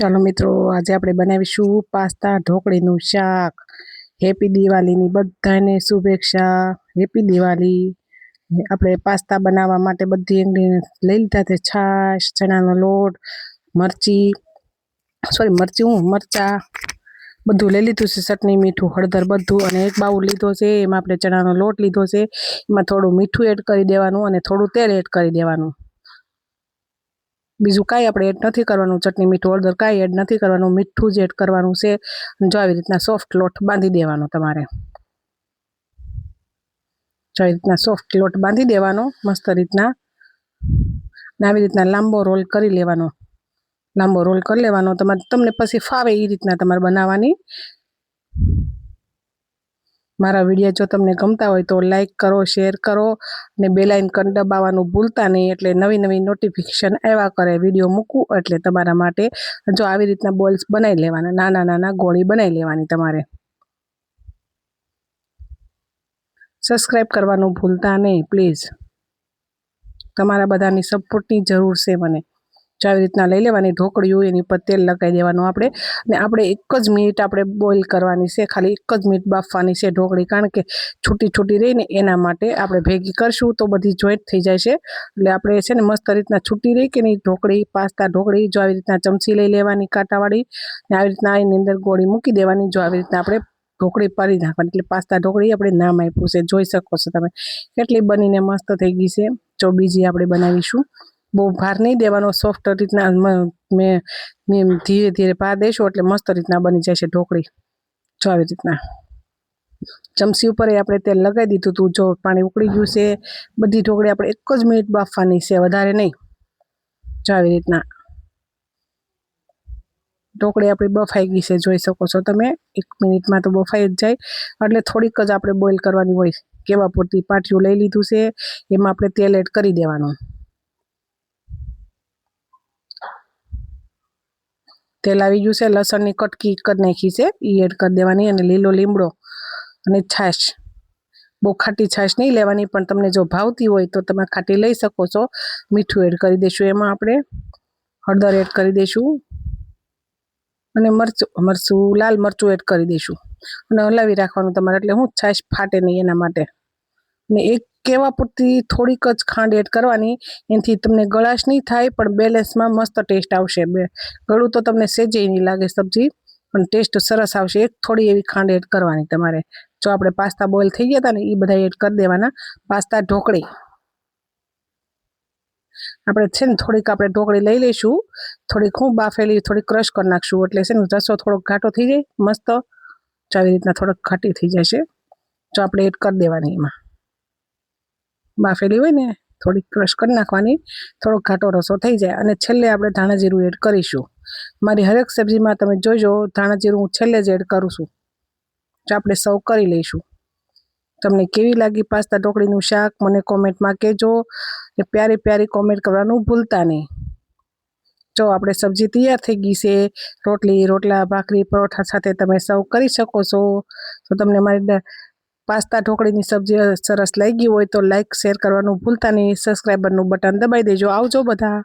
ચાલો મિત્રો, આજે આપણે બનાવીશું પાસ્તા ઢોકળીનું શાક. હેપી દિવાળીની બધાને શુભેચ્છા. હેપી દિવાળી. આપણે પાસ્તા બનાવવા માટે બધી ઇન્ગ્રીડિયન્ટ લઈ લીધા છે. છાશ, ચણાનો લોટ, મરચી સોરી મરચી હું, મરચા, બધું લઈ લીધું છે. ચટણી, મીઠું, હળદર બધું અને એક બાઉલ લીધો છે. એમાં આપણે ચણાનો લોટ લીધો છે. એમાં થોડું મીઠું એડ કરી દેવાનું અને થોડું તેલ એડ કરી દેવાનું. બીજું કાંઈ આપણે એડ નથી કરવાનું. ચટણી, મીઠું, હળદર, કાંઈ એડ નથી કરવાનું. મીઠું જ એડ કરવાનું છે. જો આવી રીતના સોફ્ટ લોટ બાંધી દેવાનો તમારે. જો આવી રીતના સોફ્ટ લોટ બાંધી દેવાનો, મસ્ત રીતના. ને આવી રીતના લાંબો રોલ કરી લેવાનો. લાંબો રોલ કરી લેવાનો. તમારે તમને પછી ફાવે એ રીતના તમારે બનાવવાની. મારા વીડિયો જો તમને ગમતા હોય તો લાઇક કરો શેર કરો અને બેલાઇન કન દબાવવાનું ભૂલતા નહીં એટલે નવી નવી નોટિફિકેશન આવ્યા કરે વીડિયો મૂકું એટલે તમારા માટે જો આવી રીતના બોલ્સ બનાવી લેવાના, નાના નાના ગોળી બનાવી લેવાની તમારે. સબસ્ક્રાઈબ કરવાનું ભૂલતા નહીં પ્લીઝ તમારા બધાની સપોર્ટની જરૂર છે મને. જો આવી રીતના લઈ લેવાની ઢોકળી એની ઉપર તેલ લગાવી દેવાનું આપણે. ને આપણે એક જ મિનિટ આપણે બોઇલ કરવાની છે, ખાલી એક જ મિનિટ બાફવાની છે ઢોકળી, કારણ કે છૂટી છૂટી રહીને એના માટે આપણે ભેગી કરશું તો બધી જોઈન્ટ થઈ જાય છે. એટલે આપણે છે ને મસ્ત રીતના છૂટી રહી કે નહીં, ઢોકળી, પાસ્તા ઢોકળી, જો આવી રીતના ચમચી લઈ લેવાની કાંટાવાળી, ને આવી રીતના એની અંદર ગોળી મૂકી દેવાની, જો આવી રીતના આપણે ઢોકળી પાડી નાખવાની. એટલે પાસ્તા ઢોકળી આપણે નામ આપ્યું છે, જોઈ શકો છો તમે. કેટલી બનીને મસ્ત થઈ ગઈ છે. જો બીજી આપણે બનાવીશું. બહુ ભાર નહીં દેવાનો સોફ્ટ રીતના મેં ધીરે ધીરે ભાર દેશો એટલે મસ્ત રીતના બની જાય છે ઢોકળી. જો આવી રીતના. ચમચી ઉપર આપણે તેલ લગાવી દીધું હતું, જો પાણી ઉકળી ગયું છે, બધી ઢોકળી આપણે એક જ મિનિટ બાફવાની છે, વધારે નહીં. જો આવી રીતના. ઢોકળી આપણી બફાઈ ગઈ છે, જોઈ શકો છો તમે. એક મિનિટમાં તો બફાઈ જ જાય. એટલે થોડીક જ આપણે બોઇલ કરવાની હોય, કેવા પૂરતી પાટિયું લઈ લીધું છે, એમાં આપણે તેલ એડ કરી દેવાનું. તેલ આવી ગયું છે લસણની કટકી કરી નાખી છે એ એડ કરી દેવાની અને લીલો લીમડો અને છાશ. બહુ ખાટી છાશ નહીં લેવાની, પણ તમને જો ભાવતી હોય તો તમે ખાટી લઈ શકો છો. મીઠું એડ કરી દઈશું એમાં આપણે, હળદર એડ કરી દઈશું અને મરચું મરચું, લાલ મરચું એડ કરી દઈશું. અને હલાવી રાખવાનું તમારે, એટલે હું છાશ ફાટે નહીં એના માટે. ને એક કેવા પૂરતી થોડીક જ ખાંડ એડ કરવાની. એનાથી તમને ગળાશ નહીં થાય, પણ બેલેન્સમાં મસ્ત ટેસ્ટ આવશે. બે ગળું તો તમને સેજે નહીં લાગે સબ્જી, પણ ટેસ્ટ સરસ આવશે. એક થોડી એવી ખાંડ એડ કરવાની તમારે. જો આપણે પાસ્તા બોઇલ થઈ ગયા હતા ને એ બધા એડ કરી દેવાના. પાસ્તા ઢોકળી. આપણે છે ને થોડીક આપણે ઢોકળી લઈ લઈશું. થોડીક હું બાફેલી, થોડીક ક્રશ કરી નાખશું. એટલે છે ને રસો થોડોક ઘાટો થઈ જાય, મસ્ત. આવી રીતના થોડોક ઘાટી થઈ જશે. જો આપણે એડ કરી દેવાની એમાં. બાફેલી હોય ને, થોડીક ક્રશ કરી નાખવાની, થોડોક ઘાટો રસો થઈ જાય અને છેલ્લે આપણે ધાણા જીરું એડ કરીશું. મારી હરેક સબ્જીમાં તમે જોજો, ધાણા જીરું હું છેલ્લે જ એડ કરું છું. જો આપણે સર્વ કરી લઈશું. તમને કેવી લાગી પાસ્તા ઢોકળીનું શાક, મને કોમેન્ટમાં કહેજો. ને પ્યારી પ્યારી કોમેન્ટ કરવાનું ભૂલતા નહીં. જો આપણે સબ્જી તૈયાર થઈ ગઈ છે, રોટલી, રોટલા, ભાખરી, પરોઠા સાથે તમે સર્વ કરી શકો છો, તો તમને મારી પાસ્તા ઢોકળીની સબ્જી સરસ લાગી હોય તો લાઇક શેર કરવાનું ભૂલતા નહીં. સબસ્ક્રાઈબરનું બટન દબાઈ દેજો. આવજો બધા.